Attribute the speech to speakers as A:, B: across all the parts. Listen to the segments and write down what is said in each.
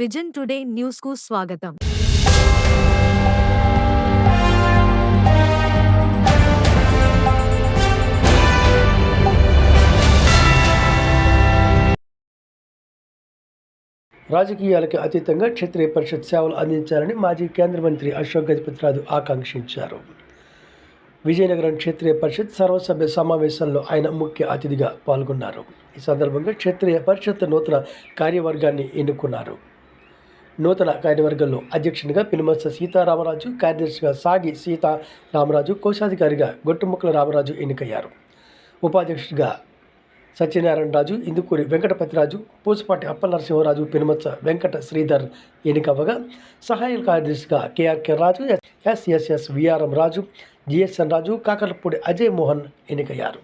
A: Vision today న్యూస్కు స్వాగతం.
B: రాజకీయాలకు అతీతంగా క్షత్రియ పరిషత్ సేవలు అందించాలని మాజీ కేంద్ర మంత్రి అశోక్ గజపతిరాజు ఆకాంక్షించారు. విజయనగరం క్షేత్రీయ పరిషత్ సర్వసభ్య సమావేశంలో ఆయన ముఖ్య అతిథిగా పాల్గొన్నారు. ఈ సందర్భంగా క్షేత్రీయ పరిషత్ నూతన కార్యవర్గాన్ని ఎన్నుకున్నారు. నూతన కార్యవర్గంలో అధ్యక్షునిగా పినుమత్స సీతారామరాజు కార్యదర్శిగా సాగి సీతారామరాజు కోశాధికారిగా గొట్టుముక్కల రామరాజు ఎన్నికయ్యారు. ఉపాధ్యక్షుడిగా సత్యనారాయణ రాజు ఇందుకూరి వెంకటపతిరాజు పూసపాటి అప్పలనరసింహరాజు పెనుమత్స వెంకట శ్రీధర్ ఎన్నికవ్వగా సహాయ కార్యదర్శిగా KRK Raju SSS VRM Raju GSN Raju Kakarapudi Ajay Mohan ఎన్నికయ్యారు.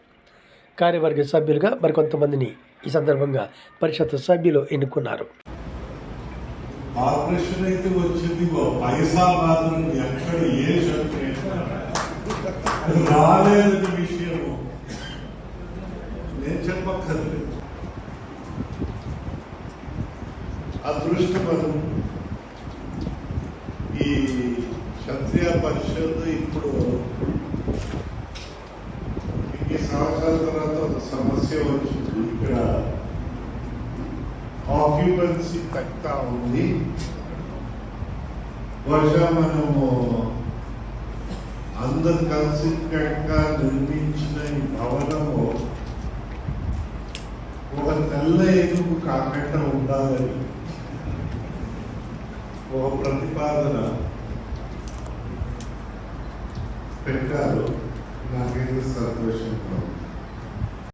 B: కార్యవర్గ సభ్యులుగా మరికొంతమందిని ఈ సందర్భంగా పరిషత్ సభ్యులు ఎన్నుకున్నారు.
C: ఆపరేషన్ అయితే వచ్చింది ఓ పైసా మాత్రం ఎక్కడ ఏ శక్తి రాలేదు విషయం నేను చెప్పక్కర్లేదు. అదృష్టపదం ఈ క్షత్రియ పరిషత్ ఇప్పుడు సంవత్సరాల తర్వాత ఒక సమస్య వచ్చింది. ఇక్కడ ఆక్యుపెన్సీ తక్కువ ఉంది. బహుశా మనము అందరు కలిసి కలిసికట్టుగా నిర్మించిన ఈ భవనము ఒక తెల్ల ఎదుగు కాకుండా ఉండాలని ఒక ప్రతిపాదన పెట్టారు. in the fresh problem.